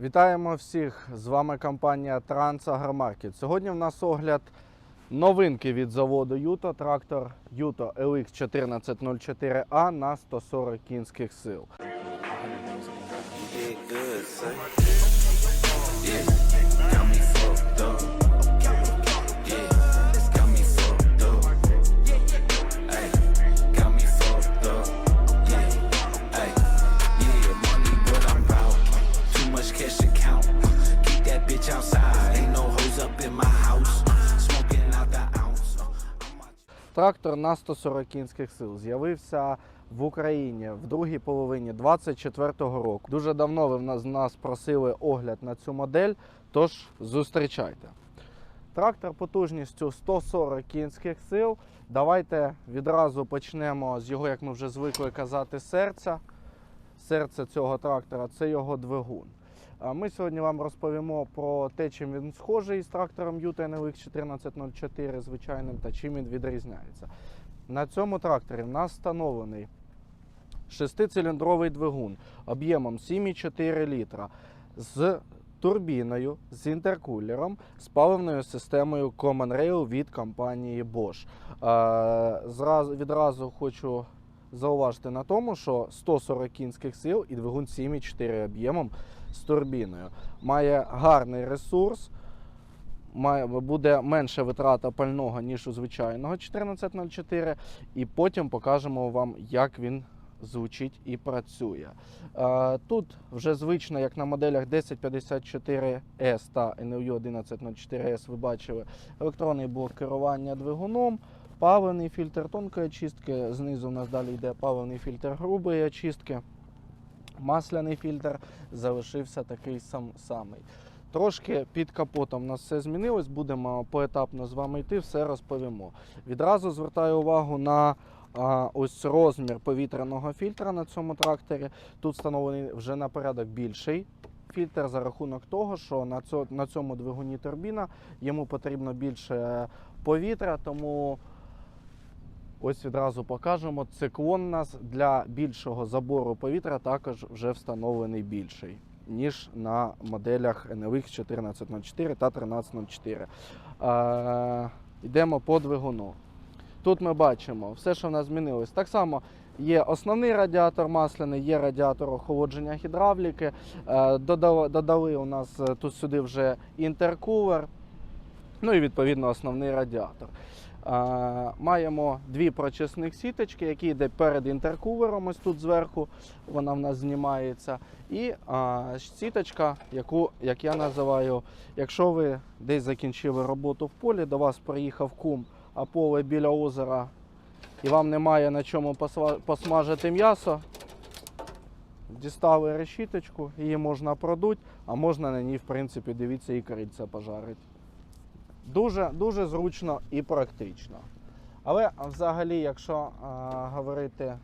Вітаємо всіх! З вами компанія Трансагромаркет. Сьогодні в нас огляд новинки від заводу Юто. Трактор Юто LX 1404A на 140 кінських сил. Трактор на 140 кінських сил з'явився в Україні в другій половині 2024 року. Дуже давно ви в нас, нас просили огляд на цю модель, тож зустрічайте. Трактор потужністю 140 кінських сил. Давайте відразу почнемо з його, як ми вже звикли казати, серця. Серце цього трактора це його двигун. Ми сьогодні вам розповімо про те, чим він схожий з трактором Юта NLX 1404 звичайним та чим він відрізняється. На цьому тракторі в нас встановлений шестициліндровий двигун об'ємом 7,4 літра з турбіною, з інтеркулером, з паливною системою Common Rail від компанії Bosch. Е, зразу, відразу хочу зауважити на тому, що 140 кінських сил і двигун 7,4 об'ємом з турбіною. Має гарний ресурс, має, буде менша витрата пального, ніж у звичайного 1404. І потім покажемо вам, як він звучить і працює. Е, Тут вже звично, як на моделях 1054S та NLU 1104S, ви бачили електронний блок керування двигуном. Паливний фільтр тонкої очистки, знизу у нас далі йде паливний фільтр грубої очистки. Масляний фільтр залишився такий сам самий. Трошки під капотом у нас все змінилось, будемо поетапно з вами йти, все розповімо. Відразу звертаю увагу на а, ось розмір повітряного фільтра на цьому тракторі. Тут встановлений вже на порядок більший фільтр за рахунок того, що на, цьо, на цьому двигуні турбіна йому потрібно більше повітря, тому ось відразу покажемо. Циклон у нас для більшого забору повітря також вже встановлений більший. Ніж на моделях NLX 1404 та 1304. Е, йдемо по двигуну. Тут ми бачимо все, що в нас змінилось. Так само є основний радіатор масляний, є радіатор охолодження гідравліки. Е, Додали, додали у нас е, тут сюди вже інтеркулер. Ну і відповідно основний радіатор. Маємо дві прочисних сіточки, які йде перед інтеркулером. Ось тут зверху вона в нас знімається. І сіточка, яку, як я називаю, якщо ви десь закінчили роботу в полі, до вас приїхав кум, а поле біля озера, і вам немає на чому посмажити м'ясо. Дістали решіточку, її можна продуть, а можна на ній, в принципі, дивіться, і кориця пожарить. Дуже, дуже зручно і практично. Але взагалі, якщо а, говорити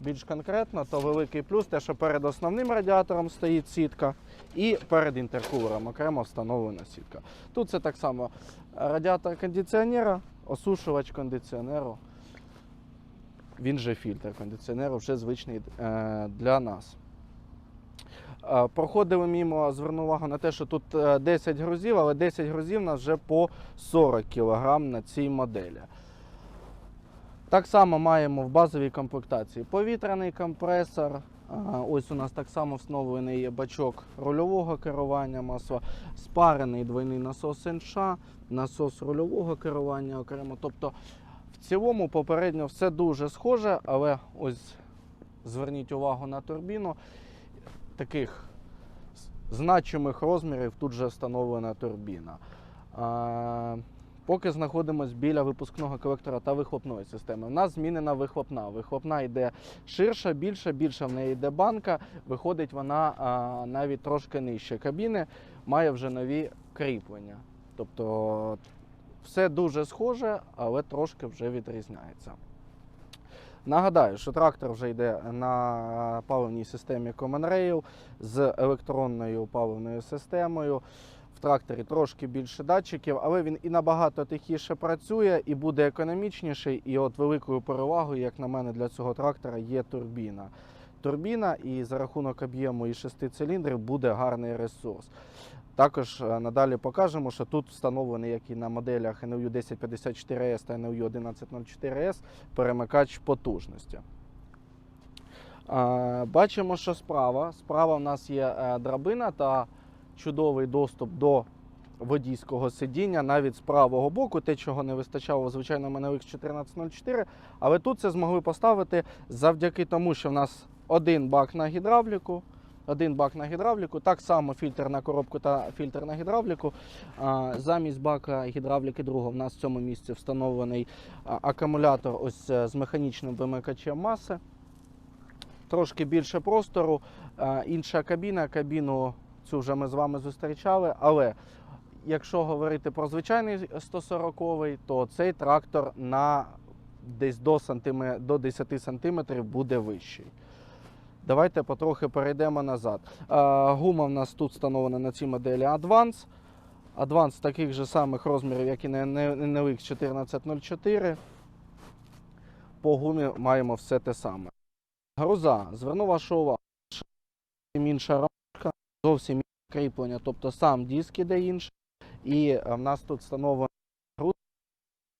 більш конкретно, то великий плюс те, що перед основним радіатором стоїть сітка, і перед інтеркулером окремо встановлена сітка. Тут це так само радіатор кондиціонера, осушувач кондиціонеру. Він же фільтр кондиціонеру, вже звичний е, для нас. Е, Проходили мимо, зверну увагу на те, що тут е, 10 грузів, але 10 грузів у нас вже по 40 кг на цій моделі. Так само маємо в базовій комплектації повітряний компресор. Ось у нас так само встановлений є бачок рульового керування масла, спарений двойний насос НШ, насос рульового керування окремо. Тобто в цілому попередньо все дуже схоже, але ось зверніть увагу на турбіну. Таких значимих розмірів тут вже встановлена турбіна. Поки знаходимося біля випускного колектора та вихлопної системи. У нас змінена вихлопна. Вихлопна йде ширша, більша, більша в неї йде банка. Виходить вона а, навіть трошки нижче кабіни, має вже нові кріплення. Тобто все дуже схоже, але трошки вже відрізняється. Нагадаю, що трактор вже йде на паливній системі Common Rail з електронною паливною системою. В тракторі трошки більше датчиків, але він і набагато тихіше працює, і буде економічніший. І от великою перевагою, як на мене, для цього трактора є турбіна. турбіна, і за рахунок об'єму і шести циліндрів буде гарний ресурс. Також е, надалі покажемо, що тут встановлений, як і на моделях NU 1054S та NU 1104S, перемикач потужності. Е, Бачимо, що справа. Справа в нас є е, драбина та чудовий доступ до водійського сидіння навіть з правого боку, те, чого не вистачало у звичайному NLX 1404. Але тут це змогли поставити завдяки тому, що в нас один бак на гідравліку. Один бак на гідравліку, так само фільтр на коробку та фільтр на гідравліку. Замість бака гідравліки другого в нас в цьому місці встановлений акумулятор ось е, з механічним вимикачем маси. Трошки більше простору. Інша кабіна. Кабіну цю вже ми з вами зустрічали. Але якщо говорити про звичайний 140-й, то цей трактор на десь до, сантиме- до 10 сантиметрів буде вищий. Давайте потрохи перейдемо назад. Гума в нас тут встановлена на цій моделі Advance. Advance таких же самих розмірів, як і на NLX 1404. По гумі маємо все те саме. Груза. Зверну вашу увагу. Зовсім інша рамка, зовсім інше кріплення, тобто сам диск іде інший. І е, в нас тут встановлено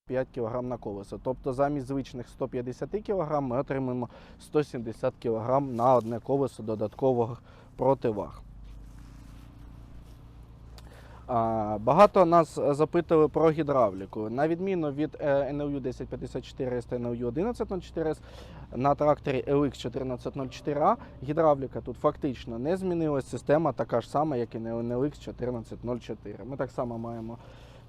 5 кг на колесо. Тобто замість звичних 150 кг ми отримаємо 170 кг на одне колесо додаткових противаг. Багато нас запитали про гідравліку. На відміну від е, NLU 1054S та NLU 1104S, на тракторі LX 1404A гідравліка тут фактично не змінилась. Система така ж сама, як і на NLX 1404. Ми так само маємо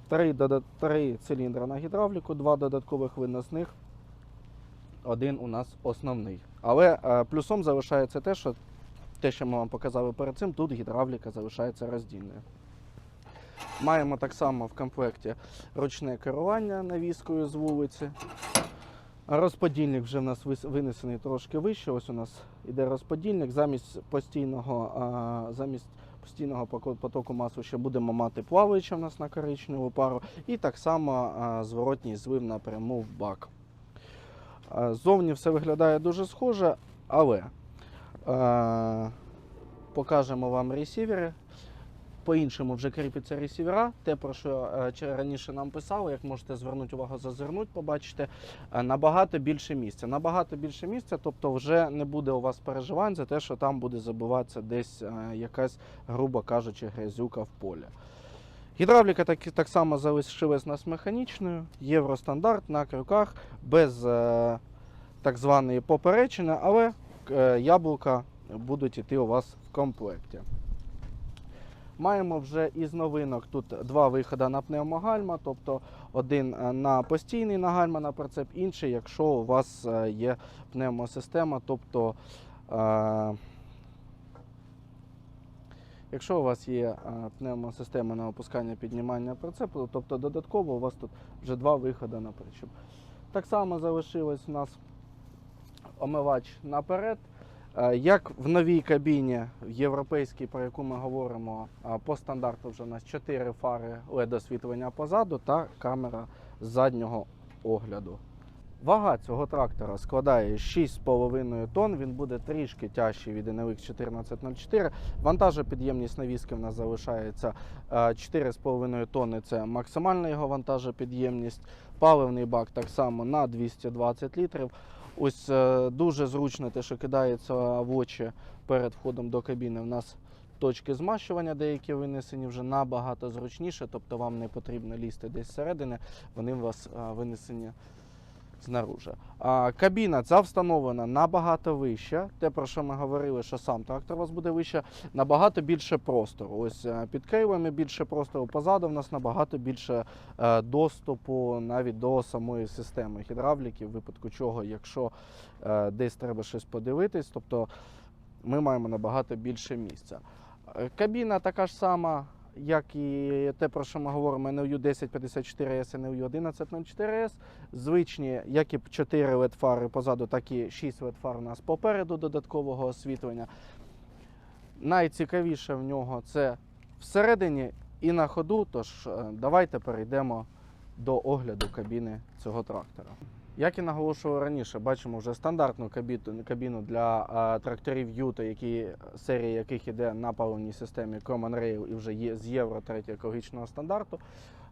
три, три циліндри на гідравліку, два додаткових виносних, один у нас основний. Але е, плюсом залишається те, що те, що ми вам показали перед цим, тут гідравліка залишається роздільною. Маємо так само в комплекті ручне керування навіскою з вулиці. Розподільник вже в нас винесений трошки вище. Ось у нас іде розподільник. Замість постійного, замість постійного потоку масу ще будемо мати плаваюче в нас на коричневу пару. І так само зворотній звив напряму в бак. Зовні все виглядає дуже схоже, але покажемо вам ресівери. По-іншому вже кріпиться ресівера. Те, про що е, раніше нам писали, як можете звернути увагу, зазирнути, побачите, е, набагато більше місця. Набагато більше місця, тобто вже не буде у вас переживань за те, що там буде забиватися десь е, якась, грубо кажучи, грязюка в полі. Гідравліка так, так само залишилась нас механічною, євростандарт на крюках, без е, так званої поперечини, але яблука будуть йти у вас в комплекті. Маємо вже із новинок тут два виходи на пневмогальма, тобто один е, на постійний на гальма на прицеп, інший, якщо у вас е, є пневмосистема, тобто е, якщо у вас є е, пневмосистема на опускання піднімання прицепу, тобто додатково у вас тут вже два виходи на причіп. Так само залишилось у нас омивач наперед. Е, Як в новій кабіні в європейській, про яку ми говоримо, по стандарту вже у нас 4 фари LED освітлення позаду та камера заднього огляду. Вага цього трактора складає 6,5 тонн. Він буде трішки тяжчий від NLX 1404. Вантажопідємність навіски в нас залишається е, 4,5 тонни. Це максимальна його вантажопідємність. Паливний бак так само на 220 літрів. Ось е, дуже зручно те, що кидається в очі перед входом до кабіни. У нас точки змащування деякі винесені вже набагато зручніше, тобто вам не потрібно лізти десь зсередини, вони у вас е, винесені знаружи. А, кабіна ця встановлена набагато вища. Те, про що ми говорили, що сам трактор у вас буде вище, набагато більше простору. Ось е, під кейлами більше простору, позаду в нас набагато більше е, доступу навіть до самої системи гідравліки, в випадку чого, якщо е, десь треба щось подивитись, тобто ми маємо набагато більше місця. Е, Кабіна така ж сама, як і те, про що ми говоримо, NLU 1054S, NLU 1104S. Звичні, як і 4 LED фари позаду, так і 6 LED фар у нас попереду додаткового освітлення. Найцікавіше в нього це всередині і на ходу. Тож е, давайте перейдемо до огляду кабіни цього трактора. Як і наголошував раніше, бачимо вже стандартну кабіну, для е, тракторів Юта, які, серія яких йде на паливній системі Common Rail і вже є з Євро 3 екологічного стандарту.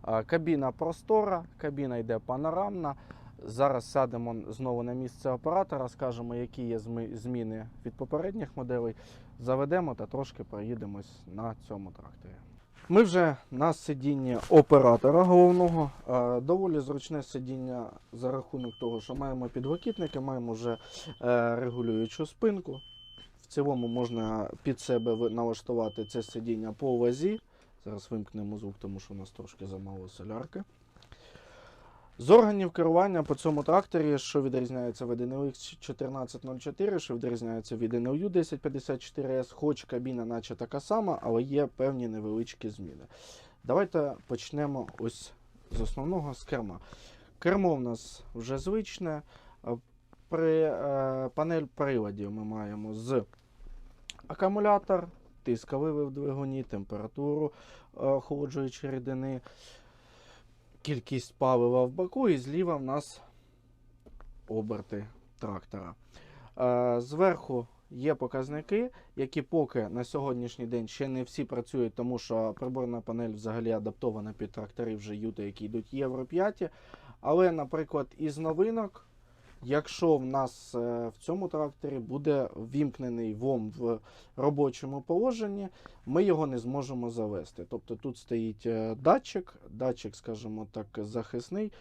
Е, кабіна простора, кабіна йде панорамна. Зараз сядемо знову на місце оператора, скажемо, які є зміни від попередніх моделей. Заведемо та трошки проїдемось на цьому тракторі. Ми вже на сидінні оператора головного. Е, Доволі зручне сидіння за рахунок того, що маємо підлокітники, маємо вже е, регулюючу спинку. В цілому можна під себе налаштувати це сидіння по вазі. Зараз вимкнемо звук, тому що у нас трошки замало солярки. З органів керування по цьому тракторі, що відрізняється від NLX 1404, що відрізняється від NLU 1054S, хоч кабіна наче така сама, але є певні невеличкі зміни. Давайте почнемо ось з основного з керма. Кермо в нас вже звичне. При е, панель приладів ми маємо з акумулятор, тисковий в двигуні, температуру е, охолоджуючої рідини, кількість палива в баку, і зліва в нас оберти трактора. Е, Зверху є показники, які поки на сьогоднішній день ще не всі працюють, тому що приборна панель взагалі адаптована під трактори вже юти, які йдуть Євро 5. Але, наприклад, із новинок, якщо в нас е, в цьому тракторі буде вімкнений ВОМ в робочому положенні, ми його не зможемо завести. Тобто тут стоїть е, датчик, датчик, скажімо так, захисний.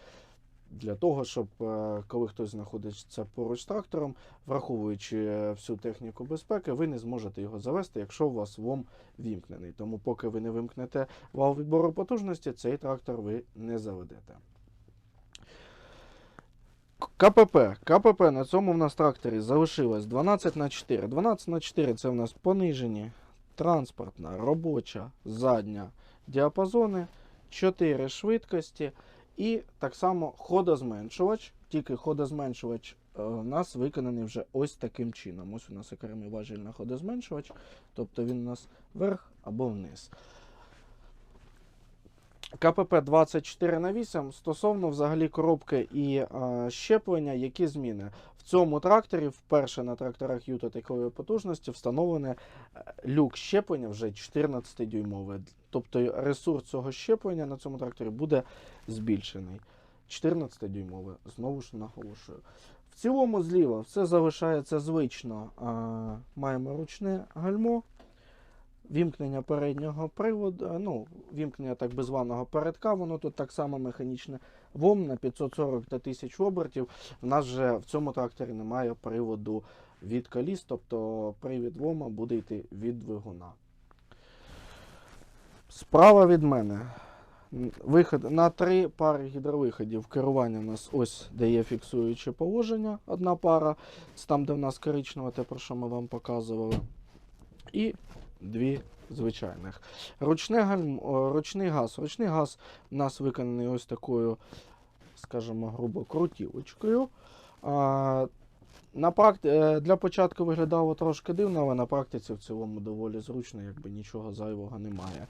Для того, щоб е, коли хтось знаходиться поруч з трактором, враховуючи всю техніку безпеки, ви не зможете його завести, якщо у вас ВОМ вімкнений. Тому, поки ви не вимкнете вал відбору потужності, цей трактор ви не заведете. КПП. КПП на цьому в нас тракторі залишилось 12 на 4. 12 на 4 це в нас понижені транспортна, робоча, задня діапазони, 4 швидкості і так само ходозменшувач. Тільки ходозменшувач е, у нас виконаний вже ось таким чином. Ось у нас окремий важіль на ходозменшувач, тобто він у нас вверх або вниз. КПП 24 на 8 стосовно взагалі коробки і е, щеплення, які зміни. В цьому тракторі, вперше на тракторах Юта такої потужності, встановлене е, люк щеплення вже 14-дюймовий. Тобто ресурс цього щеплення на цьому тракторі буде збільшений. 14-дюймове, знову ж наголошую. В цілому зліва все залишається звично. А, маємо ручне гальмо, вімкнення переднього приводу, ну, вімкнення так би званого передка, воно тут так само механічне. ВОМ на 540 та 1000 обертів. В нас вже в цьому тракторі немає приводу від коліс, тобто привід ВОМа буде йти від двигуна. Справа від мене. Виход на три пари гідровиходів. Керування у нас ось де є фіксуюче положення, одна пара. Це там, де в нас коричнева, те, про що ми вам показували. І дві звичайних. Гальм, ручний газ. Ручний газ у нас виконаний ось такою, скажімо, грубо крутілочкою. А, на практи... е, Для початку виглядало трошки дивно, але на практиці в цілому доволі зручно, якби нічого зайвого немає.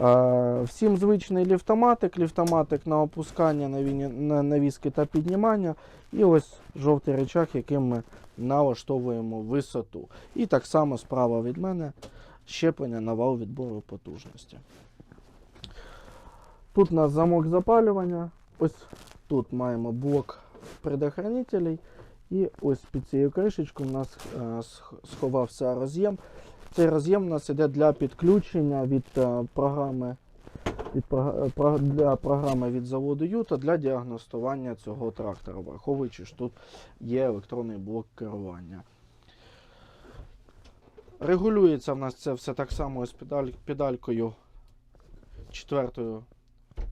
Е, Всім звичний ліфтоматик, ліфтоматик на опускання, на навіски та піднімання. І ось жовтий речах, яким ми налаштовуємо висоту. І так само справа від мене щеплення на вал відбору потужності. Тут у нас замок запалювання. Ось тут маємо блок предохранителей. І ось під цією кришечкою у нас е, сховався роз'єм. Цей роз'єм у нас іде для підключення від е, програми від е, для програми від заводу Юта для діагностування цього трактора, враховуючи, що тут є електронний блок керування. Регулюється в нас це все так само із педаль, педалькою четвертою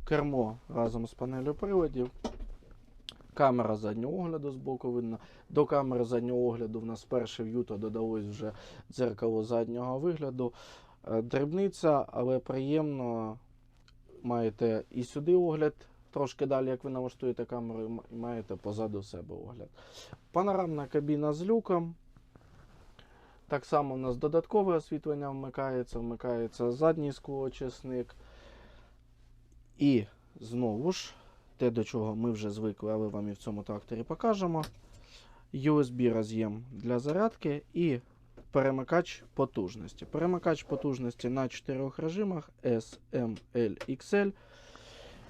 кермо разом з панелью приладів. Камера заднього огляду з боку видно. До камери заднього огляду в нас вперше в Юто додалось вже дзеркало заднього вигляду. Е, Дрібниця, але приємно. Маєте і сюди огляд, трошки далі, як ви налаштуєте камеру, і маєте позаду себе огляд. Панорамна кабіна з люком. Так само у нас додаткове освітлення вмикається, вмикається задній склоочисник. І знову ж те, до чого ми вже звикли, але вам і в цьому тракторі покажемо. USB роз'єм для зарядки і перемикач потужності. Перемикач потужності на чотирьох режимах S, M, L, XL.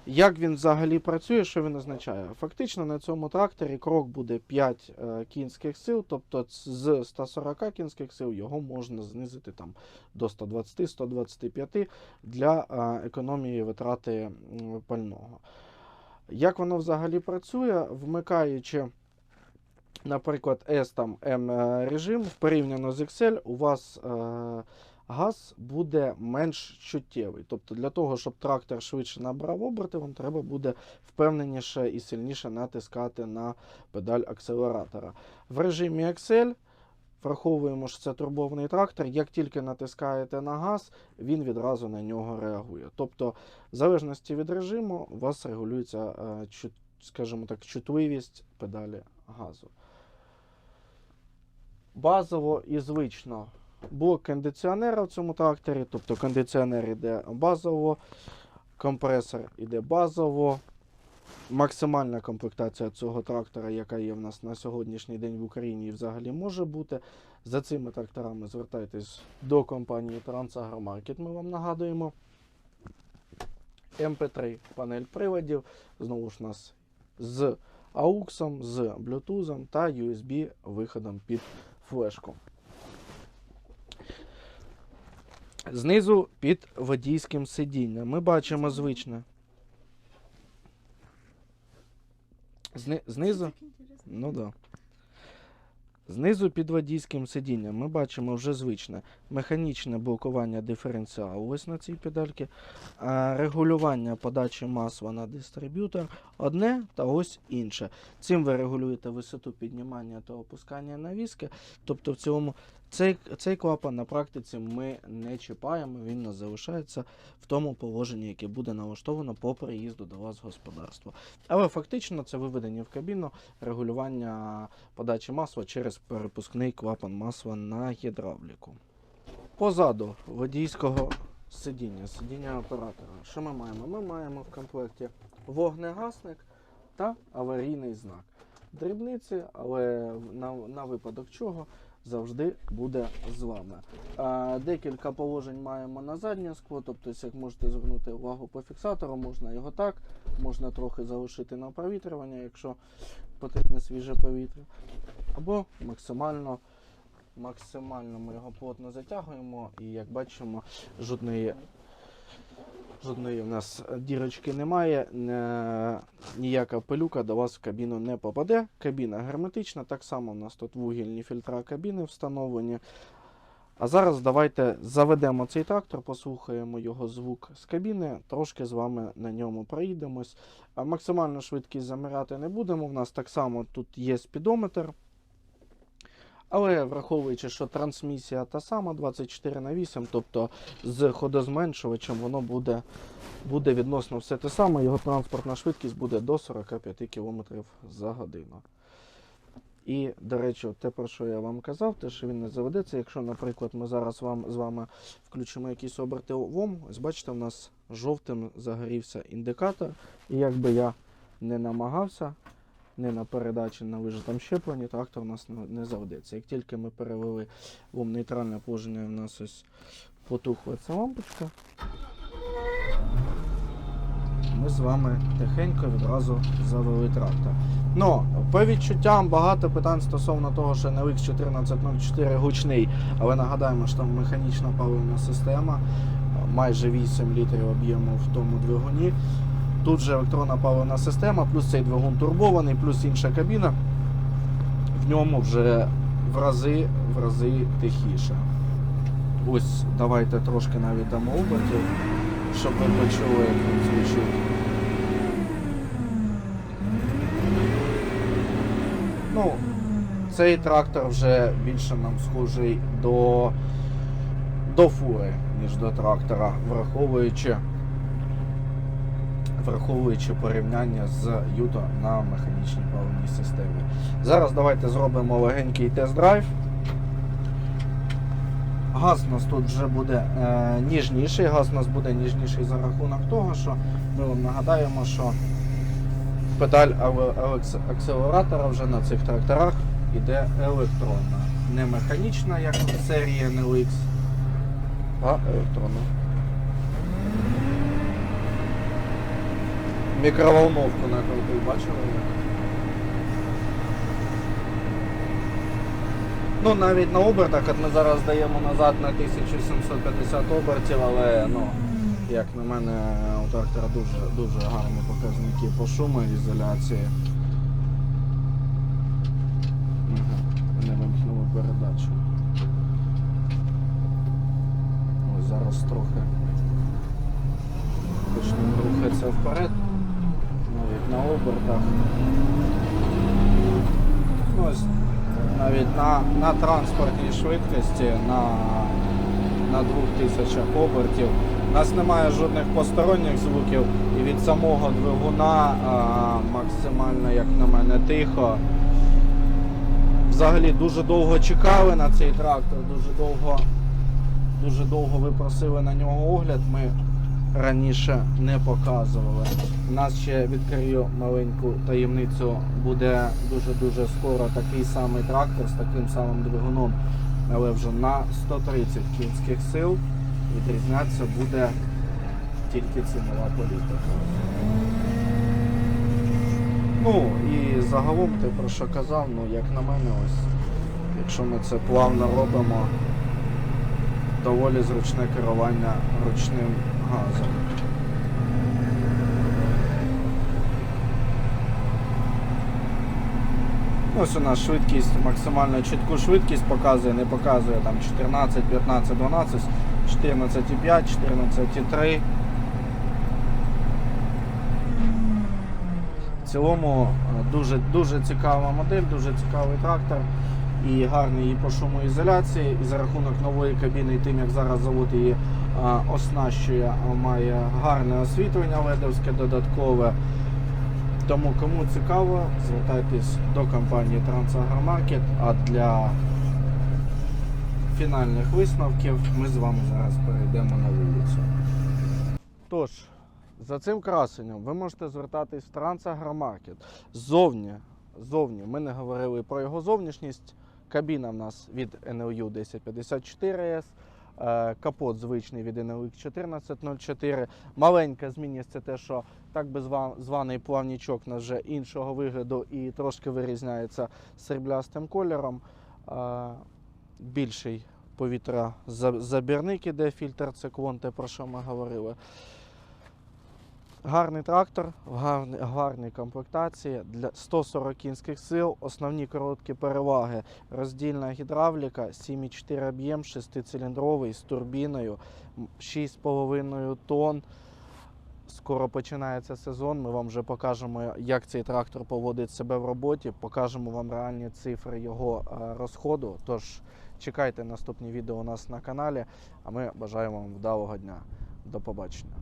Як він взагалі працює, що він означає? Фактично на цьому тракторі крок буде 5 е, кінських сил, тобто з 140 кінських сил його можна знизити там, до 120-125 для е, економії витрати пального. Як воно взагалі працює, вмикаючи, наприклад, S там M е, режим, порівняно з Excel, у вас е, газ буде менш чуттєвий. Тобто для того, щоб трактор швидше набрав оберти, вам треба буде впевненіше і сильніше натискати на педаль акселератора. В режимі Excel враховуємо, що це турбований трактор. Як тільки натискаєте на газ, він відразу на нього реагує. Тобто, в залежності від режиму, у вас регулюється, е, скажімо так, чутливість педалі газу. Базово і звично блок кондиціонера в цьому тракторі, тобто кондиціонер йде базово, компресор йде базово. Максимальна комплектація цього трактора, яка є в нас на сьогоднішній день в Україні, взагалі може бути. За цими тракторами звертайтесь до компанії Трансагромаркет. Ми вам нагадуємо. МП3 панель приладів. Знову ж нас з AUX, з Bluetooth та USB виходом під флешку. Знизу під водійським сидінням ми бачимо звичне. Зни, знизу. Ну да. Знизу під водійським сидінням ми бачимо вже звичне механічне блокування диференціалу ось на цій педальці, регулювання подачі масла на дистриб'ютор одне та ось інше. Цим ви регулюєте висоту піднімання та опускання навіски. Тобто в цілому цей, цей клапан на практиці ми не чіпаємо, він нас залишається в тому положенні, яке буде налаштовано по приїзду до вас в господарство. Але фактично це виведення в кабіну регулювання подачі масла через перепускний клапан масла на гідравліку. Позаду водійського сидіння, сидіння оператора. Що ми маємо? Ми маємо в комплекті вогнегасник та аварійний знак. Дрібниці, але на, на випадок чого завжди буде з вами. А, декілька положень маємо на заднє скло, тобто, як можете звернути увагу по фіксатору, можна його так, можна трохи залишити на провітрювання, якщо потрібне свіже повітря. Або максимально, максимально ми його плотно затягуємо і як бачимо, жодної, жодної в нас дірочки немає, не, ніяка пилюка до вас в кабіну не попаде. Кабіна герметична, так само у нас тут вугільні фільтра кабіни встановлені. А зараз давайте заведемо цей трактор, послухаємо його звук з кабіни, трошки з вами на ньому проїдемось. А максимальну швидкість замирати не будемо. У нас так само тут є спідометр. Але враховуючи, що трансмісія та сама 24 на 8, тобто з ходозменшувачем воно буде, буде відносно все те саме, його транспортна швидкість буде до 45 км за годину. І, до речі, те, про що я вам казав, те, що він не заведеться, якщо, наприклад, ми зараз вам, з вами включимо якісь оберти ВОМ, ось бачите, у нас жовтим загорівся індикатор. І якби я не намагався, не на передачі на вижитому щепленні, трактор у нас не- заведеться. Як тільки ми перевели в нейтральне положення, у нас ось потухла ця лампочка. Ми з вами тихенько відразу завели трактор. Ну, по відчуттям багато питань стосовно того, що NLX 1404 гучний, але нагадаємо, що там механічна паливна система, майже 8 літрів об'єму в тому двигуні. Тут же електронна паливна система, плюс цей двигун турбований, плюс інша кабіна. В ньому вже в рази, в рази тихіше. Ось давайте трошки навіть дамо обертів, щоб ви почули, як він звучить. Ну, цей трактор вже більше нам схожий до, до фури, ніж до трактора, враховуючи, враховуючи порівняння з Юто на механічній паливній системі. Зараз давайте зробимо легенький тест-драйв. Газ у нас тут вже буде е, ніжніший. Газ у нас буде ніжніший за рахунок того, що ми вам нагадаємо, що Педаль акселератора вже на цих тракторах іде електронна. Не механічна, як в серії NLX, а електронна. Мікроволновку накрутив, бачили? Ну, навіть на обертах, от ми зараз даємо назад на 1750 обертів, але ну, як на мене, у трактора дуже, дуже гарні показники по шумоізоляції. Ага, не вимкнули передачу. Ось зараз трохи почнемо рухатися вперед. На обертах. Ну, ось навіть на, на транспортній швидкості на, на 2000 обертів. У нас немає жодних посторонніх звуків і від самого двигуна а, максимально, як на мене, тихо. Взагалі дуже довго чекали на цей трактор, дуже довго, дуже довго ви на нього огляд. Ми раніше не показували. У нас ще відкрию маленьку таємницю. Буде дуже-дуже скоро такий самий трактор з таким самим двигуном, але вже на 130 кінських сил. Відрізнятися буде тільки цінова політика. Ну і загалом ти про що казав, ну як на мене, ось, якщо ми це плавно робимо, доволі зручне керування ручним газом. Ось у нас швидкість, максимально чітку швидкість показує, не показує там 14, 15, 12, 14,5, 14,3. В цілому е, дуже, дуже цікава модель, дуже цікавий трактор і гарний її по шумоізоляції. І за рахунок нової кабіни, і тим як зараз завод її е, оснащує, має гарне освітлення ледовське додаткове. Тому кому цікаво, звертайтесь до компанії Трансагромаркет. А для фінальних висновків ми з вами зараз перейдемо на вулицю. Тож, за цим красенням ви можете звертатись в Трансагромаркет. Ззовні, ззовні ми не говорили про його зовнішність. Кабіна в нас від NLU 1054S. е, Капот звичний від NLX 1404. Маленька змінність це те, що так би зва- званий плавнічок у нас вже іншого вигляду і трошки вирізняється сріблястим кольором. Більший повітря забірник іде, фільтр циклон, те про що ми говорили. Гарний трактор, в гарній, гарній комплектації для 140 кінських сил. Основні короткі переваги. Роздільна гідравліка, 7,4 об'єм, 6-циліндровий з турбіною, 6,5 тонн. Скоро починається сезон. Ми вам вже покажемо, як цей трактор поводить себе в роботі. Покажемо вам реальні цифри його е, розходу. Тож чекайте наступні відео у нас на каналі. А ми бажаємо вам вдалого дня. До побачення.